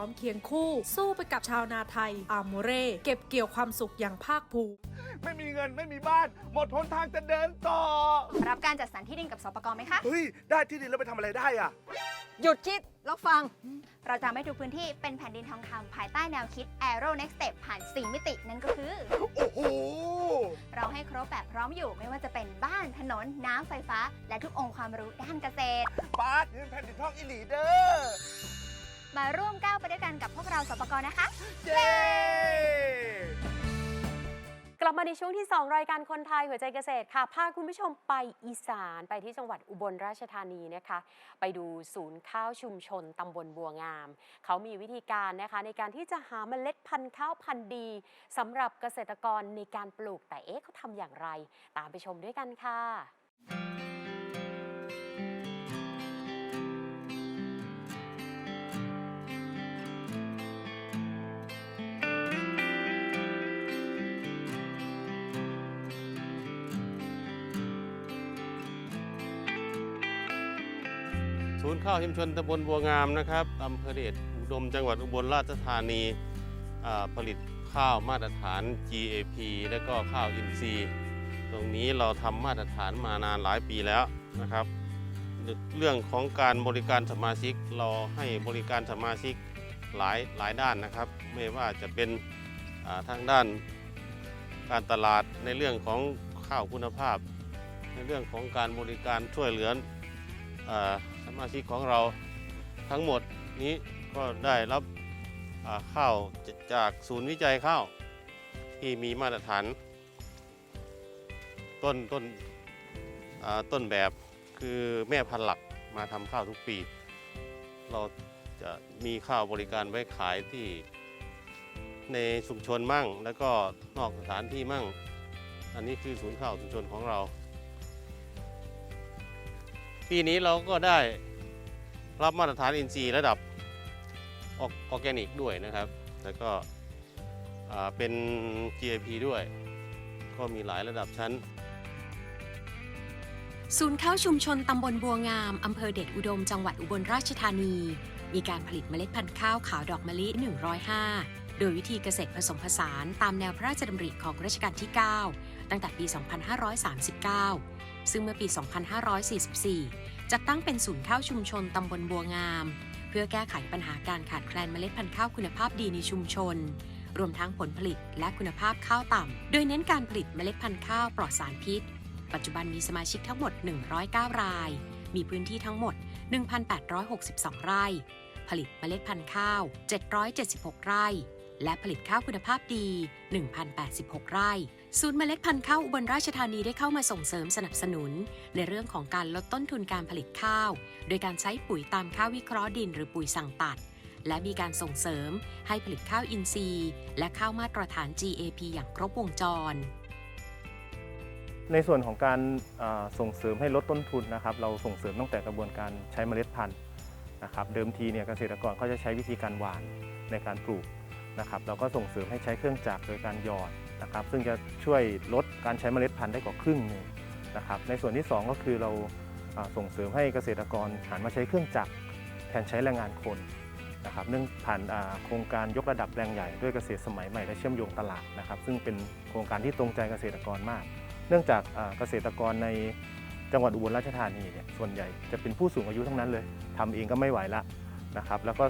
ร้อมเคียงคู่ สู้ไปกับชาวนาไทย อาโมเร่ เก็บเกี่ยวความสุขอย่างภาคภูมิ ไม่มีเงินไม่มีบ้าน หมดหนทางจะเดินต่อ รับการจัดสรรที่ดินกับสปกไหมคะ เฮ้ย ได้ที่ดินแล้วไปทำอะไรได้อะ หยุดคิดแล้วฟัง เราจะไม่ทุกพื้นที่เป็นแผ่นดินทองคำภายใต้แนวคิด Aero Next Step ผ่าน 4 มิตินั่นก็คือ โอ้โห เราให้ครบแบบพร้อมอยู่ไม่ว่าจะเป็นบ้านถนน น้ำไฟฟ้า และทุกองค์ความรู้ด้านเกษตร ปาร์ตนี่เป็นแผ่นดินทองอิหลีเด้อ มาร่วมก้าวไปด้วยกันกับพวกเราสปกนะคะ เย้กลับมาในช่วงที่ 2 รายการคนไทยหัวใจเกษตรค่ะ พาคุณผู้ชมไปอีสานไปที่จังหวัดอุบลราชธานีนะคะ ไปดูศูนย์ข้าวชุมชนตำบลบัวงาม เขามีวิธีการนะคะ ในการที่จะหาเมล็ดพันธุ์ข้าวพันธุ์ดีสำหรับเกษตรกรในการปลูกแต่เอ๊ะเขาทำอย่างไร ตามไปชมด้วยกันค่ะ ศูนย์ข้าวชุมชนตำบลบัวงามนะครับอำเภอเดชอุดมจังหวัดอุบลราชธานีผลิตข้าวมาตรฐาน GAP และก็ข้าวอินทรีย์ ตรงนี้เราทำมาตรฐานมานานหลายปีแล้วนะครับ เรื่องของการบริการสมาชิกเราให้บริการสมาชิกหลายหลายด้านนะครับ ไม่ว่าจะเป็นทางด้านการตลาดในเรื่องของข้าวคุณภาพ ในเรื่องของการบริการช่วยเหลืออ มาชิกของเราทั้งหมดนี้ก็ได้รับข้าวจากศูนย์วิจัยข้าวที่มีมาตรฐานต้นต้นต้นแบบคือแม่พันธุ์หลักมาทำข้าวทุกปี เราจะมีข้าวบริการไว้ขายที่ในชุมชนมั่ง แล้วก็นอกสถานที่มั่ง อันนี้คือศูนย์ข้าวชุมชนของเรา ปีนี้เราก็ได้รับมาตรฐานอินทรีย์ระดับออร์แกนิกด้วยนะครับ แล้วก็เป็น GAP ด้วย ก็มีหลายระดับชั้น ศูนย์ข้าวชุมชนตำบลบัวงาม อำเภอเดชอุดม จังหวัดอุบลราชธานี มีการผลิตเมล็ดพันธุ์ข้าวขาวดอกมะลิ 105 โดยวิธีเกษตรผสมผสานตามแนวพระราชดำริของรัชกาลที่ 9 ตั้งแต่ปี 2539 ซึ่งเมื่อปี 2544 จัดตั้งเป็นศูนย์ข้าวชุมชนตำบลบัวงาม เพื่อแก้ไขปัญหาการขาดแคลนเมล็ดพันธุ์ข้าวคุณภาพดีในชุมชน รวมทั้งผลผลิตและคุณภาพข้าวต่ำ โดยเน้นการผลิตเมล็ดพันธุ์ข้าวปลอดสารพิษ ปัจจุบันมีสมาชิกทั้งหมด 109 ราย มีพื้นที่ทั้งหมด 1,862 ไร่ ผลิตเมล็ดพันธุ์ข้าว 776 ไร่ และผลิตข้าวคุณภาพดี 1,086 ไร่ ศูนย์เมล็ดพันธุ์ข้าวอุบลราชธานีได้เข้ามาส่งเสริมสนับสนุน ในเรื่องของการลดต้นทุนการผลิตข้าว โดยการใช้ปุ๋ยตามข้าววิเคราะห์ดินหรือปุ๋ยสั่งตัด และมีการส่งเสริมให้ผลิตข้าวอินทรีย์ และข้าวมาตรฐาน GAP อย่างครบวงจร ในส่วนของการส่งเสริมให้ลดต้นทุนนะครับ เราส่งเสริมตั้งแต่กระบวนการใช้เมล็ดพันธุ์นะครับ เดิมทีเนี่ยเกษตรกรเขาจะใช้วิธีการหว่านในการปลูกนะครับ เราก็ส่งเสริมให้ใช้เครื่องจักรโดยการหยอด นะครับซึ่งจะช่วยลดการใช้เมล็ดพันธุ์ได้กว่าครึ่งหนึ่งนะครับในส่วนที่สองก็คือเราส่งเสริมให้เกษตรกรหันมาใช้เครื่องจักรแทนใช้แรงงานคนนะครับเนื่องผ่านโครงการยกระดับแปลงใหญ่ด้วยเกษตรสมัยใหม่และเชื่อมโยงตลาดนะครับ ซึ่งเป็นโครงการที่ตรงใจเกษตรกรมาก เนื่องจากเกษตรกรในจังหวัดอุบลราชธานีเนี่ยส่วนใหญ่จะเป็นผู้สูงอายุทั้งนั้นเลยทำเองก็ไม่ไหวละนะครับแล้วก็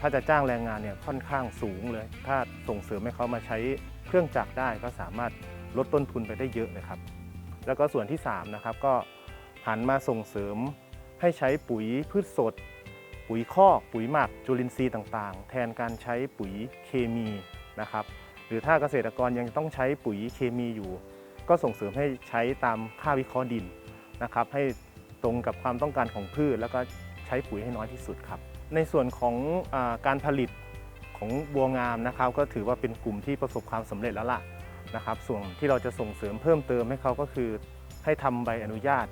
ถ้าจะจ้างแรงงานเนี่ยค่อนข้างสูงเลย ถ้าส่งเสริมให้เขามาใช้ เครื่องจักรได้ก็สามารถลดต้นทุนไปได้เยอะเลยครับ แล้วก็ส่วนที่3นะครับก็หันมาส่งเสริมให้ใช้ปุ๋ยพืชสด ปุ๋ยคอก ปุ๋ยหมัก จุลินทรีย์ต่างๆ แทนการใช้ปุ๋ยเคมีนะครับ หรือถ้าเกษตรกรยังต้องใช้ปุ๋ยเคมีอยู่ ก็ส่งเสริมให้ใช้ตามค่าวิเคราะห์ดินนะครับ ให้ตรงกับความต้องการของพืช แล้วก็ใช้ปุ๋ยให้น้อยที่สุดครับ ในส่วนของอการผลิต ของบัวงามนะครับ ก็ถือว่าเป็นกลุ่มที่ประสบความสำเร็จแล้วล่ะนะครับ ส่วนที่เราจะส่งเสริมเพิ่มเติมให้เขาก็คือ ให้ทำใบอนุญาต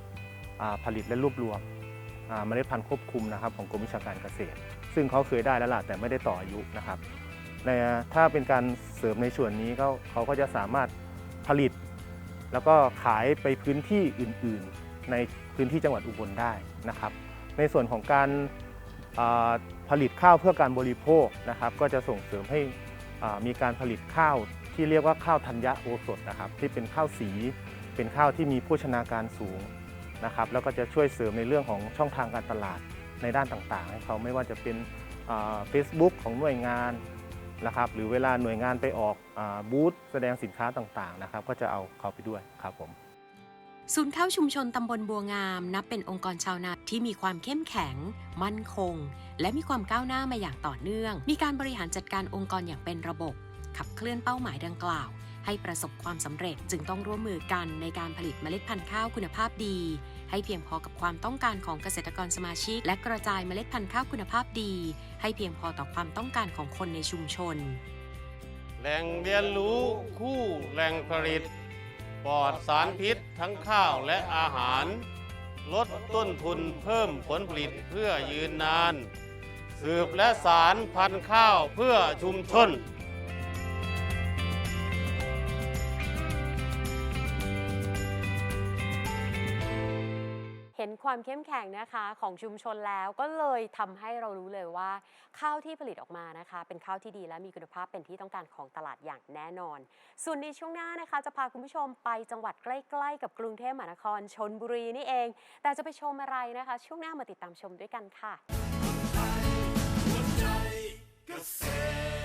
ผลิตและรวบรวมเมล็ดพันธุ์ควบคุมนะครับของกรมวิชาการเกษตร ซึ่งเขาเคยได้แล้วล่ะแต่ไม่ได้ต่ออายุนะครับในถ้าเป็นการเสริมในส่วนนี้ก็เขาก็จะสามารถผลิต แล้วก็ขายไปพื้นที่อื่น ๆ ในพื้นที่จังหวัดอุบลได้นะครับ ในส่วนของการ ผลิตข้าวเพื่อการบริโภคนะครับ ก็จะส่งเสริมให้มีการผลิตข้าวที่เรียกว่าข้าวธัญญะโอสถนะครับ ที่เป็นข้าวสีเป็นข้าวที่มีโภชนาการสูงนะครับ แล้วก็จะช่วยเสริมในเรื่องของช่องทางการตลาดในด้านต่างๆ ให้เขาไม่ว่าจะเป็นเฟซบุ๊กของหน่วยงานนะครับ หรือเวลาหน่วยงานไปออกอบูธแสดงสินค้าต่างๆนะครับ ก็จะเอาเขาไปด้วยครับผม ศูนย์ข้าวชุมชนตำบลบัวงาม นับเป็นองค์กรชาวนาที่มีความเข้มแข็ง มั่นคง และมีความก้าวหน้ามาอย่างต่อเนื่อง มีการบริหารจัดการองค์กรอย่างเป็นระบบ ขับเคลื่อนเป้าหมายดังกล่าว ให้ประสบความสำเร็จจึงต้องร่วมมือกันในการผลิตเมล็ดพันธุ์ข้าวคุณภาพดี ให้เพียงพอกับความต้องการของเกษตรกรสมาชิก และกระจายเมล็ดพันธุ์ข้าวคุณภาพดี ให้เพียงพอต่อความต้องการของคนในชุมชน แหล่งเรียนรู้คู่แหล่งผลิต ปลอดสารพิษทั้งข้าวและอาหาร ลดต้นทุนเพิ่มผลผลิตเพื่อยืนนาน สืบและสารพันธุ์ข้าวเพื่อชุมชน ความเข้มแข็งนะคะของชุมชนแล้วก็เลยทำให้เรารู้เลยว่า ข้าวที่ผลิตออกมานะคะ เป็นข้าวที่ดีและมีคุณภาพเป็นที่ต้องการของตลาดอย่างแน่นอน ส่วนในช่วงหน้านะคะจะพาคุณผู้ชมไปจังหวัดใกล้ๆ กับกรุงเทพมหานครชนบุรีนี่เอง แต่จะไปชมอะไรนะคะ ช่วงหน้ามาติดตามชมด้วยกันค่ะเกษตร